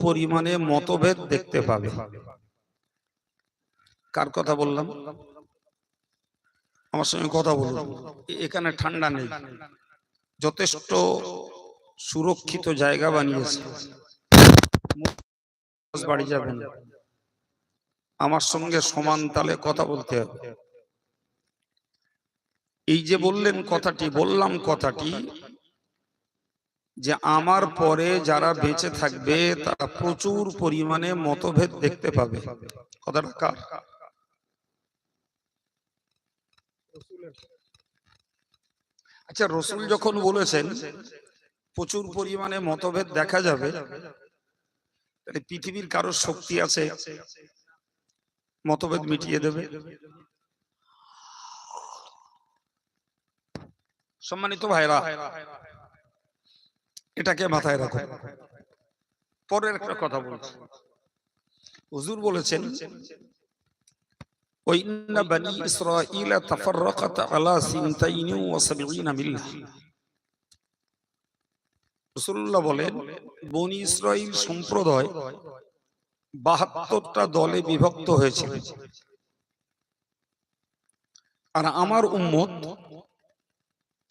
পরিমাণে মতভেদ দেখতে পাবে। কার কথা বললাম? আমার সঙ্গে কথা বলুন। এখানে ঠান্ডা নেই। যথেষ্ট সুরক্ষিত জায়গা বানিয়েছে। বাড়ি যাবেন। আমার সঙ্গে সমান তালে কথা বলতে হবে। এই যে বললেন কথাটি, বললাম কথাটি যে আমার পরে যারা বেঁচে থাকবে, তারা প্রচুর পরিমাণে মতভেদ দেখতে পাবে। কথাটা আচ্ছা রসুল যখন বলেছেন, প্রচুর পরিমাণে মতভেদ দেখা যাবে পৃথিবীর কারও শক্তি আছে, মতভেদ মিটিয়ে দেবে? সম্মানিত ভাইরা এটাকে মাথায় রাখো পরের একটা কথা বলছি হুজুর বলেছেন وإن بني إسرائيل تفرقت على سنتين وسبعين ملة রসুল্লাহ বলেন বনি ইসরাইল সম্প্রদায় বাহাত্তরটা দলে বিভক্ত হয়েছিল আর আমার উম্মত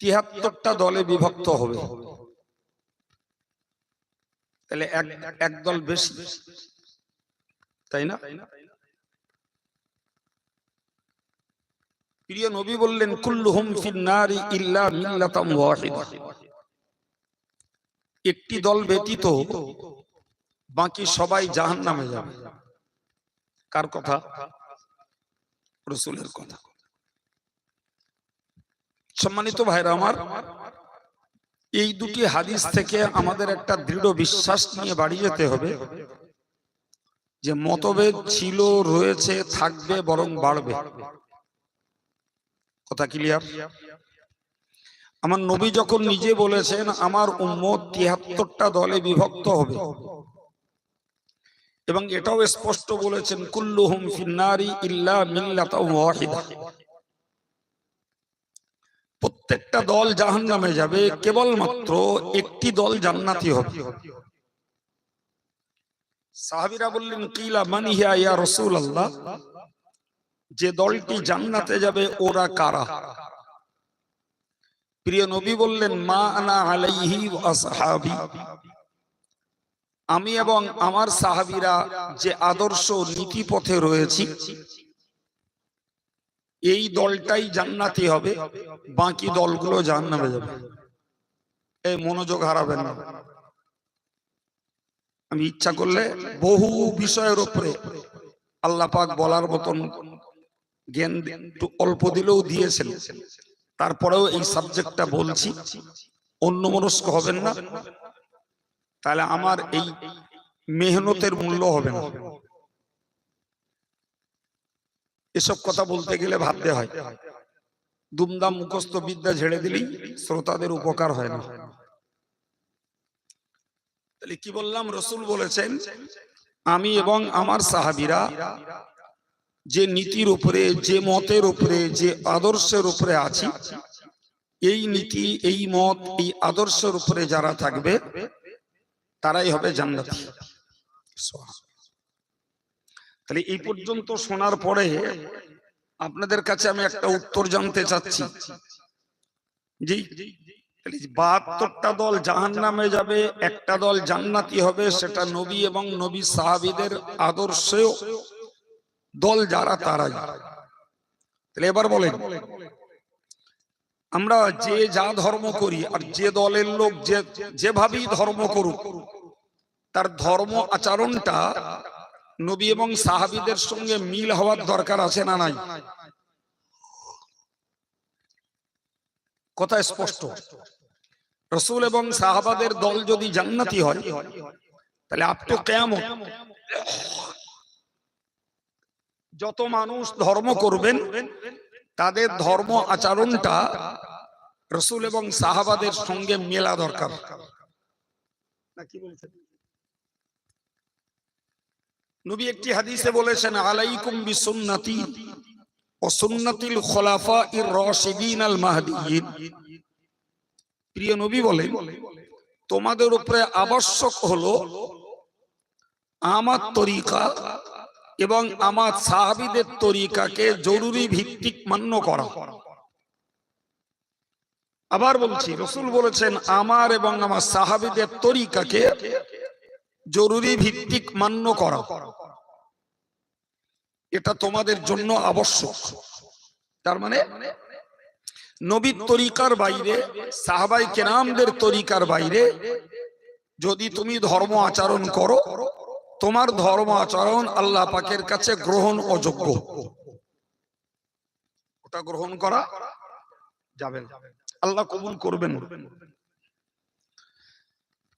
তিয়াত্তরটা দলে বিভক্ত হবে তাহলে এক এক বেশি। তাই না? প্রিয় নবী বললেন ফিন্নারি ইল্লা মিল্লাতাম একটি দল ব্যতীত বাকি সবাই জাহান্নামে যাবে। কার কথা? রসুলের কথা। সম্মানিত ভাইরা আমার এই দুটি হাদিস থেকে আমাদের একটা দৃঢ় বিশ্বাস নিয়ে বাড়ি যেতে হবে যে মতভেদ ছিল, রয়েছে, থাকবে, বরং বাড়বে। কথা ক্লিয়ার আমার নবী যখন নিজে বলেছেন, আমার উম্মত তিয়াত্তরটা দলে বিভক্ত হবে। এবং এটাও স্পষ্ট বলেছেন, কুল্লুহুম ফিন্নারি ইল্লা মিল্লাতা ওয়াহিদা। প্রত্যেকটা দল জাহান্নামে যাবে, কেবলমাত্র একটি দল জান্নাতি হবে। সাহাবীরা বললেন, কিলা মানিহিয়া ইয়া রাসূলুল্লাহ? যে দলটি জান্নাতে যাবে, ওরা কারা? প্রিয় নবী বললেন, মা আনা আলাইহি ওয়া সাহাবী আমি এবং আমার সাহাবিরা যে আদর্শ নীতি পথে রয়েছি এই দলটাই জান্নাতি হবে, বাকি দলগুলো জাহান্নামে যাবে। এই মনোযোগ হারাবেন না। আমি ইচ্ছা করলে বহু বিষয়ের উপরে আল্লাহ পাক বলার মতন জ্ঞান অল্প দিলেও দিয়েছেন। তারপরেও এই সাবজেক্টটা বলছি অন্য মনস্ক হবেন না। তাহলে আমার এই মেহনতের মূল্য হবে না। এসব কথা বলতে গেলে ভাবতে হয়। দুমদাম মুখস্থ বিদ্যা ঝেড়ে দিলেই শ্রোতাদের উপকার হয় না। তাহলে কি বললাম? রসুল বলেছেন, আমি এবং আমার সাহাবিরা যে নীতির উপরে, যে মতের উপরে, যে আদর্শের উপরে আছি, এই নীতি, এই মত, এই আদর্শের উপরে যারা থাকবে, তারাই হবে জান্নাতি। তাহলে এই পর্যন্ত শোনার পরে আপনাদের কাছে আমি একটা উত্তর জানতে চাচ্ছি। জি বাহাত্তরটা দল জাহান নামে যাবে, একটা দল জান্নাতি হবে, সেটা নবী এবং নবী সাহাবিদের আদর্শেও দল যারা তারাই। এবার বলেন, আমরা যে যা ধর্ম করি আর যে দলের লোক যে, যেভাবেই ধর্ম করুক, তার ধর্ম আচরণটা নবী এবং সাহাবিদের সঙ্গে মিল হওয়ার দরকার আছে না নাই? কথা স্পষ্ট। রসুল এবং সাহাবাদের দল যদি জান্নাতি হয়, তাহলে আপ তো কেমন যত মানুষ ধর্ম করবেন, তাদের ধর্ম আচরণটা রসুল এবং সাহাবাদের সঙ্গে মেলা দরকার। নবী একটি হাদিসে বলেছেন, আলাইকুম বিসুন্নতি ও সুন্নাতিল খোলাফা ইর রশিদিন আল মাহদিয়িন। প্রিয় নবী বলেন, তোমাদের উপরে আবশ্যক হলো আমার তরিকা এবং আমার সাহাবিদের তরিকাকে জরুরি ভিত্তিক মান্য করা। আবার বলছি, রসুল বলেছেন, আমার এবং আমার সাহাবিদের তরিকাকে জরুরি ভিত্তিক মান্য করা। এটা তোমাদের জন্য আবশ্যক। তার মানে নবীর তরিকার বাইরে, সাহাবাই কেরামদের তরিকার বাইরে, যদি তুমি ধর্ম আচরণ করো, তোমার ধর্ম আচরণ আল্লাহ পাকের কাছে গ্রহণ অযোগ্য। ওটা গ্রহণ করা যাবে না। আল্লাহ কবুল করবেন।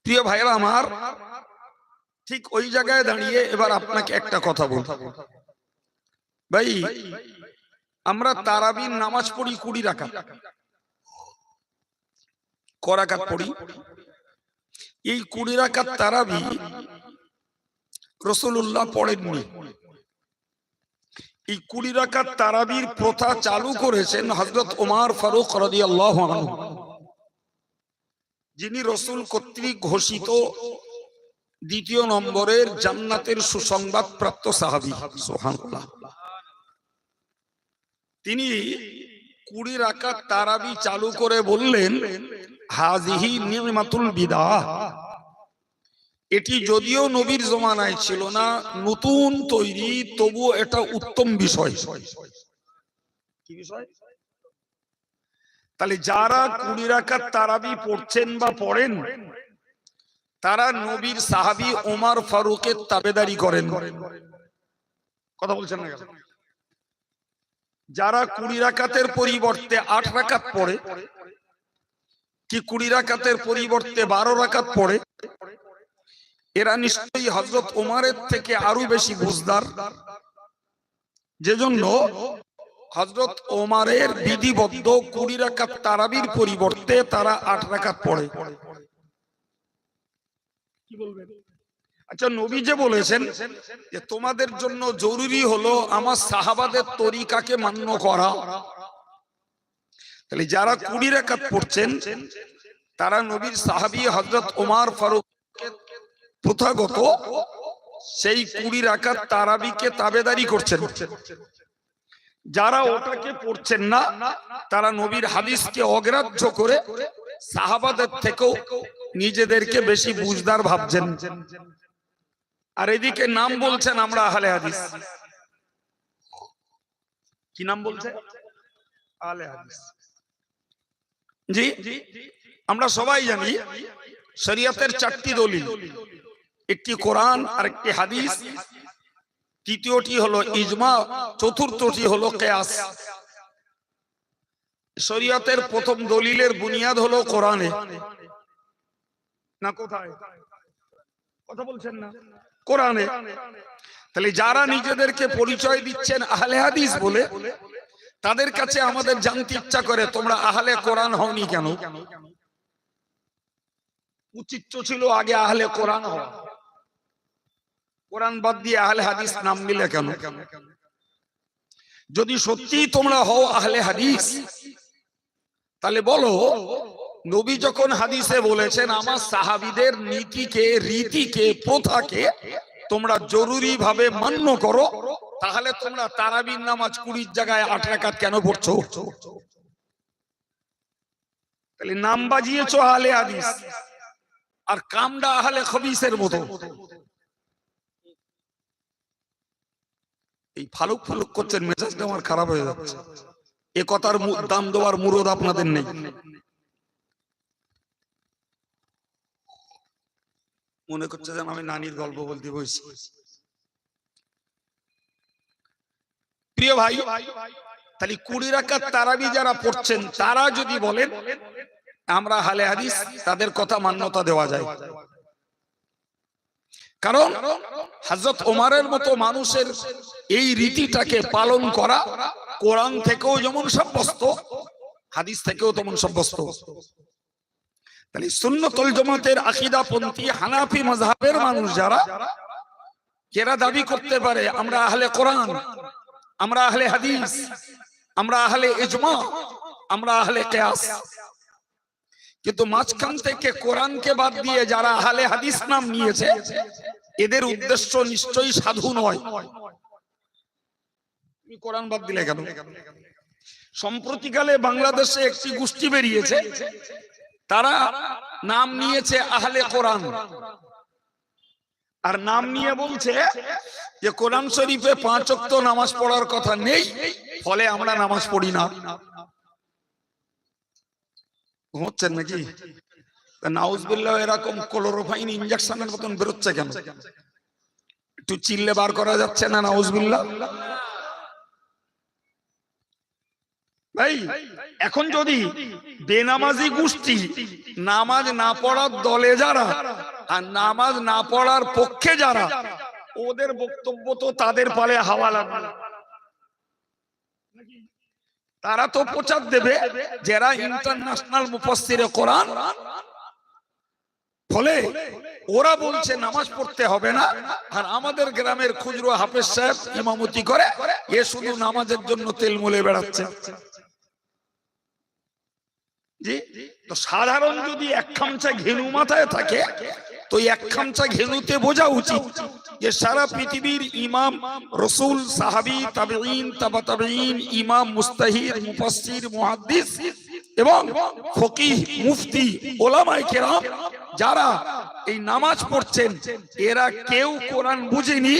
প্রিয় ভাইরা আমার ঠিক ওই জায়গায় দাঁড়িয়ে এবার আপনাকে একটা কথা বলতে ভাই আমরা তারাবির নামাজ পড়ি কুড়ি রাখা করাকাত পড়ি। এই কুড়ি রাকাত তারাবি রসুল্লাহ পড়েননি। এই কুড়ি রাকাত তারাবির প্রথা চালু করেছেন হজরত ওমার ফারুক রাজি আল্লাহ যিনি রসুল কর্তৃক ঘোষিত দ্বিতীয় নম্বরের জান্নাতের সুসংবাদ প্রাপ্ত সাহাবি সোহানুল্লাহ তিনি কুড়ি রাকাত তারাবি চালু করে বললেন হাজিহি নিয়মাতুল বিদা এটি যদিও নবীর জমানায় ছিল না, নতুন তৈরি তবু এটা উত্তম বিষয়? তাহলে যারা কুড়ি রাকাত তারাবি পড়ছেন বা পড়েন তারা নবীর সাহাবি ওমার ফারুকের তাবেদারি করেন। কথা বলছেন না যারা কুড়ি রাকাতের পরিবর্তে আট রাকাত পড়ে, কি কুড়ি রাকাতের পরিবর্তে বারো রাকাত পড়ে, এরা নিশ্চয়ই হজরত ওমারের থেকে আরও বেশি বুঝদার। যে জন্য হজরত ওমারের বিধিবদ্ধ কুড়ি রাকাত তারাবির পরিবর্তে তারা আট রাকাত পড়ে। কি বলবেন? আচ্ছা নবী যে বলেছেন যে তোমাদের জন্য জরুরি হলো আমার সাহাবাদের তরিকাকে মান্য করা। তাহলে যারা কুড়ি রাকাত পড়ছেন, তারা নবীর সাহাবি হজরত ওমার ফারুক প্রথাগত, সেই কুড়ি রাকাত তারাবিকে তাবেদারি করছেন। যারা ওটাকে পড়ছেন না, তারা নবীর হাদিসকে অগ্রাহ্য করে সাহাবাদের থেকেও নিজেদেরকে বেশি বুঝদার ভাবছেন। আর এদিকে নাম বলছেন আমরা আহলে হাদিস। কি নাম বলছে আহলে হাদিস। জি আমরা সবাই জানি শরিয়তের চারটি দলিল। একটি কোরআন আর একটি হাদিস। তৃতীয়টি হলো ইজমা চতুর্থটি হলো কেয়াস। শরিয়তের প্রথম দলিলের বুনিয়াদ হলো কোরআনে। না কোথায়? কথা বলছেন না। কোরআনে। তাহলে যারা নিজেদেরকে পরিচয় দিচ্ছেন আহলে হাদিস বলে, তাদের কাছে আমাদের জানতে ইচ্ছা করে, তোমরা আহলে কোরআন হওনি কেন? উচিত ছিল আগে আহলে কোরআন হওয়া। কোরআন বাদ দিয়ে আহলে হাদিস নাম নিলে কেন? যদি সত্যি তোমরা হও আহলে হাদিস, তাহলে বলো নবী যখন হাদিসে বলেছেন, আমার সাহাবিদের নীতিকে, রীতিকে, প্রথাকে তোমরা জরুরি ভাবে মান্য করো, তাহলে তোমরা তারাবির নামাজ কুড়ির জায়গায় আট রাকাত কেন পড়ছো? তাহলে নাম বাজিয়েছো আহলে হাদিস, আর কামডা আহলে খবিসের মতো। এই ফালুক ফালুক করছেন, মেজাজটা আমার খারাপ হয়ে যাচ্ছে। এ কথার দাম দেওয়ার মুরদ আপনাদের নেই। মনে করছে যেন আমি নানির গল্প বলতে বসছি। প্রিয় ভাই, তাহলে কুড়ি রাকাত তারাবি যারা পড়ছেন, তারা যদি বলেন, আমরা হালে হাদিস তাদের কথা মান্যতা দেওয়া যায়। কারণ হজরত ওমারের মতো মানুষের এই রীতিটাকে পালন করা কোরআন থেকেও যেমন সাব্যস্ত, হাদিস থেকেও তেমন সাব্যস্ত। তাহলে সুন্নতুল জামাতের হানাফি মজহাবের মানুষ যারা এরা দাবি করতে পারে, আমরা আহলে কোরআন, আমরা আহলে হাদিস, আমরা আহলে ইজমা, আমরা আহলে কিয়াস। কিন্তু মাঝখান থেকে কোরআনকে বাদ দিয়ে যারা আহলে হাদিস নাম নিয়েছে, এদের উদ্দেশ্য নিশ্চয়ই সাধু নয়। তুমি কোরআন বাদ দিলে কেন? সম্প্রতিকালে বাংলাদেশে একটি গোষ্ঠী বেরিয়েছে তারা নাম নিয়েছে আহলে কোরআন। আর নাম নিয়ে বলছে যে কোরআন শরীফে পাঁচ অক্ত নামাজ পড়ার কথা নেই, ফলে আমরা নামাজ পড়ি না। ঘুমোচ্ছেন নাকি? নাউজবিল্লাহ, এরকম ক্লোরোফাইন ইঞ্জেকশনের মতন বেরোচ্ছে কেন? একটু চিল্লে বার করা যাচ্ছে না নাউজবিল্লাহ? এখন যদি বেনামাজি গোষ্ঠী নামাজ না পড়ার দলে যারা আর নামাজ না পড়ার পক্ষে যারা, ওদের বক্তব্য তো তাদের পালে হাওয়া লাগবে। তারা তো প্রচার দেবে যারা ইন্টারন্যাশনাল মুফাসসিরে কোরআন ফলে ওরা বলছে নামাজ পড়তে হবে না, আর আমাদের গ্রামের খুচরো হাফেজ সাহেব ইমামতি করে, এ শুধু নামাজের জন্য তেল মুলে বেড়াচ্ছে। তো সাধারণ যদি এক খামচা ঘেনু মাথায় থাকে, তো এক খামচা ঘেনুতে বোঝা উচিত যে সারা পৃথিবীর ইমাম রসুল, সাহাবি তাবেইন তাবা ইমাম মুস্তাহিদ মুফাসসির, মুহাদ্দিস এবং ফকিহ, মুফতি, ওলামায়ে কেরাম যারা এই নামাজ পড়ছেন, এরা কেউ কোরআন বুঝেনি,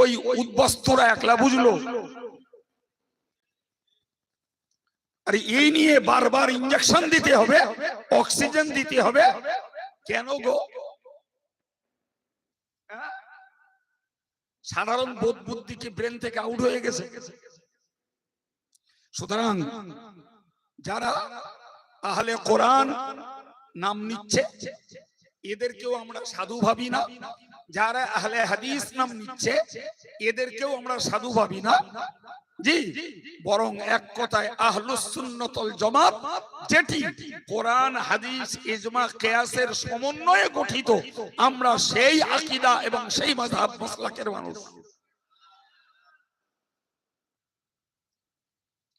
ওই উদ্বস্তরা একলা বুঝলো। আর এই নিয়ে বারবার ইঞ্জেকশন দিতে হবে অক্সিজেন দিতে হবে। কেন গো? সাধারণ বোধ বুদ্ধিকে ব্রেন থেকে আউট হয়ে গেছে? সুতরাং যারা আহলে কোরআন নাম নিচ্ছে, এদেরকেও আমরা সাধু ভাবি না। যারা আহলে হাদিস নাম নিচ্ছে, এদেরকেও আমরা সাধু ভাবি না। বরং এক কথায় আহলুসুন্নতল জমাত, যেটি কোরআন, হাদিস, ইজমা, কেয়াসের সমন্বয়ে গঠিত। আমরা সেই আকিদা এবং সেই মাধাব মশলাকের মানুষ।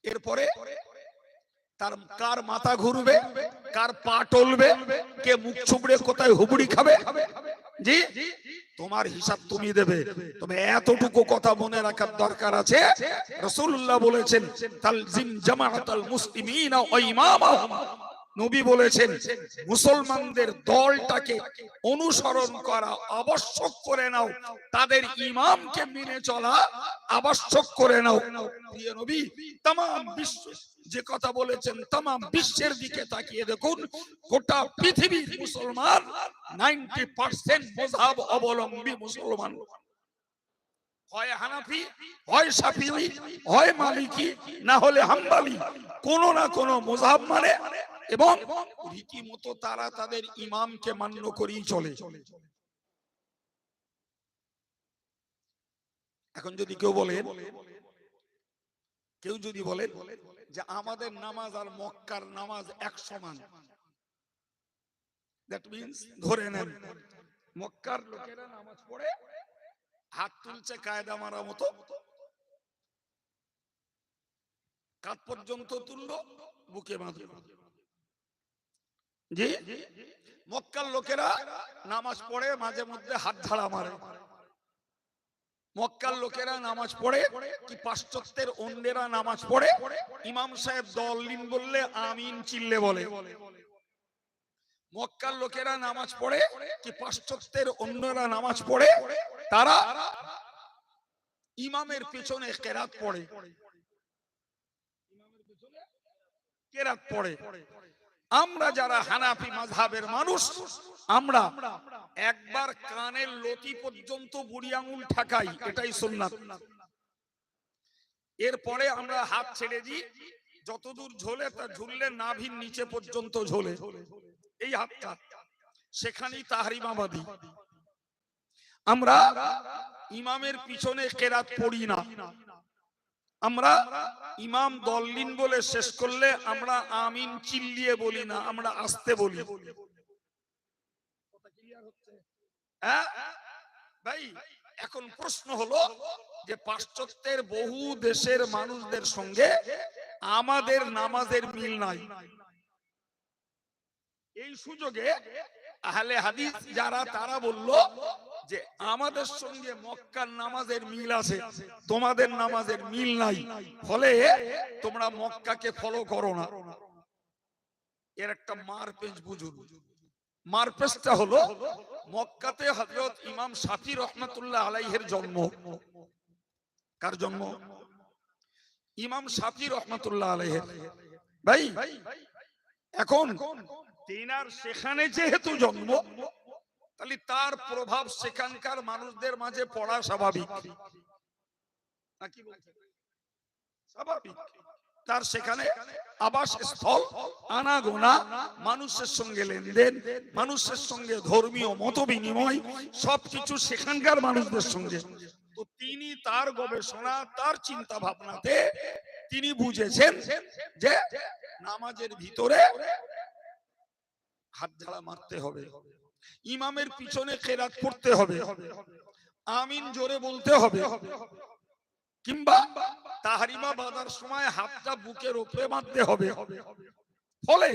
এরপরে তার কার মাথা ঘুরবে? কার পা টলবে? কে মুখ ছুবড়ে কোথায় হুবড়ি খাবে? জি? তোমার হিসাব তুমি দেবে। তবে এতটুকু কথা মনে রাখার দরকার আছে। রসুল্লাহ বলেছেন তালজিম জামাআতাল মুসলিমিনা ওয়া নবী বলেছেন, মুসলমানদের দলটাকে অনুসরণ করা আবশ্যক করে নাও, তাদের ইমামকে মেনে চলা আবশ্যক করে নাও। নবী তাম বিশ্ব যে কথা বলেছেন তাম বিশ্বের দিকে তাকিয়ে দেখুন, গোটা পৃথিবীর মুসলমান নাইনটি পার্সেন্ট মজাব অবলম্বী মুসলমান। হয় হানাফি, হয় সাফি হয় মালিকি, না হলে হাম্বালি, কোন না কোন মজাব মানে এবং রীতিমতো তারা তাদের ইমামকে মান্য করেই চলে। এখন যদি কেউ বলে কেউ যদি বলে যে আমাদের নামাজ আর মক্কার নামাজ এক সমান দ্যাট মিন্স ধরে নেন, মক্কার লোকেরা নামাজ পড়ে, হাত তুলছে, কায়দা মারা মতো, কাত পর্যন্ত তুললো, বুকে বাঁধলো। জি মক্কার লোকেরা নামাজ পড়ে, মাঝে মধ্যে হাত ঝাড়া মারে। মক্কার লোকেরা নামাজ পড়ে, কি পাশ্চাত্যের অন্যেরা নামাজ পড়ে, ইমাম সাহেব দলিন বললে আমিন চিল্লে বলে। মক্কার লোকেরা নামাজ পড়ে, কি পাশ্চাত্যের অন্যরা নামাজ পড়ে, তারা ইমামের পেছনে কেরাত পড়ে। কেরাত পড়ে। আমরা যারা হানাফি মাযহাবের মানুষ, আমরা একবার কানের লতি পর্যন্ত বুড়ি আঙুল ঠাকাই, এটাই সুন্নাত। এরপরে আমরা হাত ছেড়ে দিই, যতদূর ঝোলে তা ঝুললে নাভির নিচে পর্যন্ত ঝোলে। এই হাতটা, সেখানেই তাহারিমাবাদী আমরা ইমামের পিছনে কেরাত পড়ি না। আমরা ইমাম দল্লিন বলে শেষ করলে আমরা আমিন চিল্লিয়ে বলি না আমরা আসতে বলি। হ্যাঁ? ভাই এখন প্রশ্ন হলো যে পাশ্চাত্যের বহু দেশের মানুষদের সঙ্গে আমাদের নামাজের মিল নাই। এই সুযোগে আহলে হাদিস যারা তারা বলল যে আমাদের সঙ্গে মক্কার নামাজের মিল আছে। তোমাদের নামাজের মিল নাই। ফলে তোমরা মক্কাকে ফলো করো না। এর একটা মারপেজ বুঝুন। মারপেজটা হলো মক্কাতে হযরত ইমাম সাফি রহমাতুল্লাহ আলাইহের জন্ম। কার জন্ম? ইমাম শাফি রহমাতুল্লাহ আলাইহের। ভাই এখন তিনার সেখানে যেহেতু জন্ম তাহলে তার প্রভাব সেখানকার মানুষদের মাঝে পড়া স্বাভাবিক। স্বাভাবিক। তার সেখানে আবাস স্থল, আনাগোনা, মানুষের সঙ্গে লেনদেন, মানুষের সঙ্গে ধর্মীয় মত বিনিময় সবকিছু সেখানকার মানুষদের সঙ্গে। তো তিনি তার গবেষণা, তার চিন্তা ভাবনাতে তিনি বুঝেছেন যে নামাজের ভিতরে হাত ঝাড়া মারতে হবে। ইমামের পিছনে কেরাত পড়তে হবে। আমিন জোরে বলতে হবে। কিংবা তাহারিমা বাঁধার সময় হাতটা বুকের উপরে বাঁধতে হবে। ফলে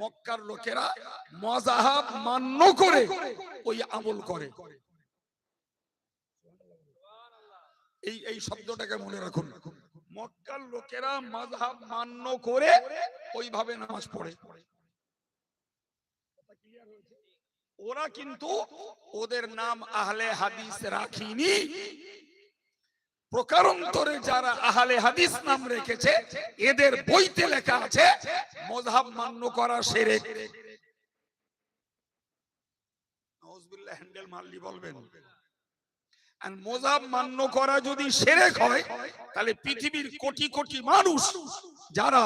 মক্কার লোকেরা মজাহাব মান্য করে ওই আমল করে। এই এই শব্দটাকে মনে রাখুন। মক্কার লোকেরা মাযহাব মান্য করে ওইভাবে নামাজ পড়ে। ওরা কিন্তু ওদের নাম আহলে হাদিস রাখিনি। প্রকারান্তরে যারা আহলে হাদিস নাম রেখেছে, এদের বইতে লেখা আছে মজহাব মান্য করা সেরে হ্যান্ডেল মারলি বলবেন। আর মোজাব মান্য করা যদি সেরেক হয়, তাহলে পৃথিবীর কোটি কোটি মানুষ যারা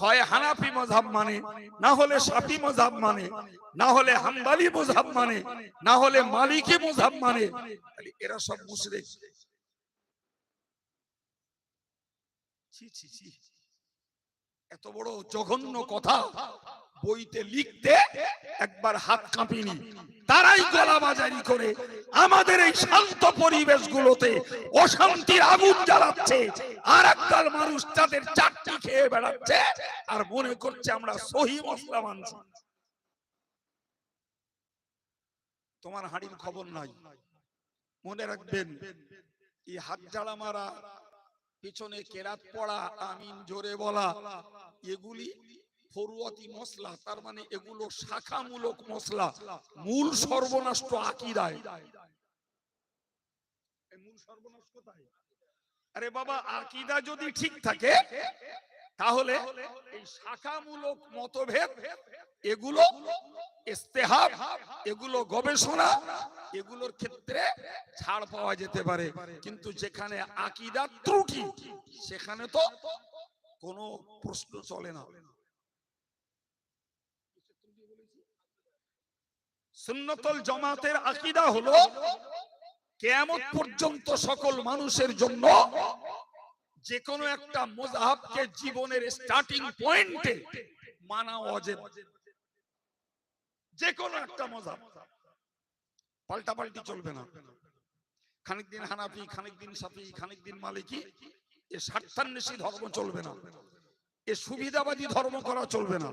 হয় হানাফি মজাব মানে না হলে সাফি মজাব মানে না হলে হাম্বালি মজাব মানে না হলে মালিকি মজাব মানে এরা সব ছি। এত বড় জঘন্য কথা। বইতে লিখতে একবার হাত কাঁপিনি। তারাই গলা বাজারি করে আমাদের এই শান্ত পরিবেশগুলোতে অশান্তির আগুন জ্বালাচ্ছে। আর একদল মানুষ তাদের চারটি খেয়ে বেড়াচ্ছে আর মনে করছে আমরা সহি মশলা মানছি তোমার হাড়ির খবর নাই। মনে রাখবেন, এই হাত জ্বালা মারা, পিছনে কেরাত পড়া, আমিন জোরে বলা, এগুলি ফরুয়াতি মশলা তার মানে এগুলো শাখামূলক মশলা মূল সর্বনষ্ট মূল আরে বাবা, আকিদা যদি ঠিক থাকে, তাহলে এই শাখামূলক মতভেদ, এগুলো এগুলো গবেষণা, এগুলোর ক্ষেত্রে ছাড় পাওয়া যেতে পারে। কিন্তু যেখানে আকিদা ত্রুটি, সেখানে তো কোনো প্রশ্ন চলে না। সুন্নতল জামাতের আকিদা হলো কেয়ামত পর্যন্ত সকল মানুষের জন্য যে কোনো একটা মোজাহাবকে জীবনের স্টার্টিং পয়েন্টে মানা অজেব যে কোনো একটা মজাব পাল্টাপাল্টি চলবে না। খানিক দিন হানাফি খানিক দিন সাফি খানিক দিন মালিকি, এ স্বার্থান্বেষী ধর্ম চলবে না। এ সুবিধাবাদী ধর্ম করা চলবে না।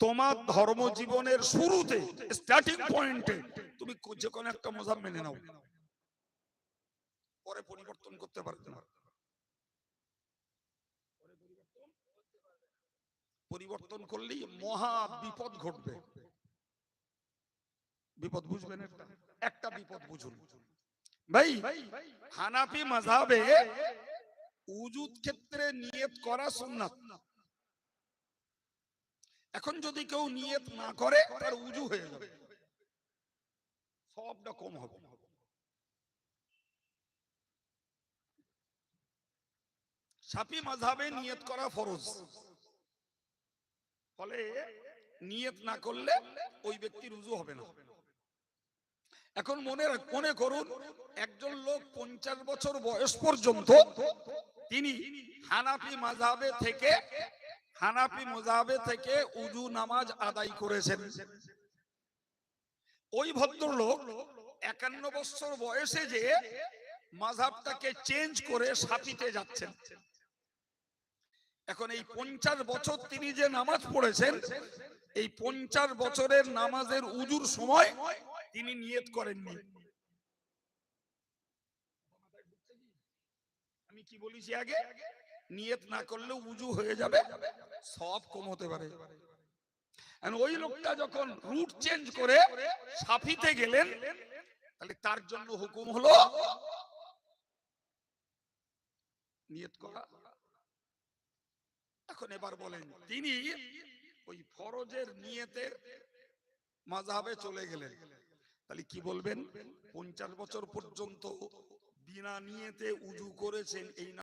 তোমার ধর্ম জীবনের শুরুতে স্টার্টিং পয়েন্টে তুমি যে কোনো একটা মজাব মেনে নাও। পরে পরিবর্তন করতে পারবে না। পরিবর্তন করলেই মহা বিপদ ঘটবে। বিপদ বুঝবেন একটা? একটা বিপদ বুঝুন। ভাই, হানাফি মাঝাবে উজুদ ক্ষেত্রে নিয়ত করা সুন্নাত। এখন যদি কেউ নিয়ত না করে, তার উজু হয়ে যাবে। সবটা কম হবে। সাফি মাযহাবে নিয়ত করা ফরজ। ফলে নিয়ত না করলে ওই ব্যক্তির উজু হবে না। এখন মনে মনে করুন, একজন লোক পঞ্চাশ বছর বয়স পর্যন্ত তিনি হানাফি মাঝাবে থেকে হানাফি মাযহাবে থেকে উজু নামাজ আদায় করেছেন। ওই ভদ্রলোক একান্ন বছর বয়সে যে মাযহাবটাকে চেঞ্জ করে সাফিতে যাচ্ছেন। এখন এই পঞ্চাশ বছর তিনি যে নামাজ পড়েছেন এই পঞ্চাশ বছরের নামাজের উজুর সময় তিনি নিয়ত করেননি। আমি কি বলেছি আগে? নিয়ত না করলে উজু হয়ে যাবে, সব কম হতে পারে। ওই লোকটা যখন রুট চেঞ্জ করে সাফিতে গেলেন, তাহলে তার জন্য হুকুম হলো নিয়ত করা। এখন এবার বলেন, তিনি ওই ফরজের নিয়তের মাযহাবে চলে গেলেন। তাহলে কি বলবেন? পঞ্চাশ বছর পর্যন্ত বিনা নিয়েতে উজু করেছেন এই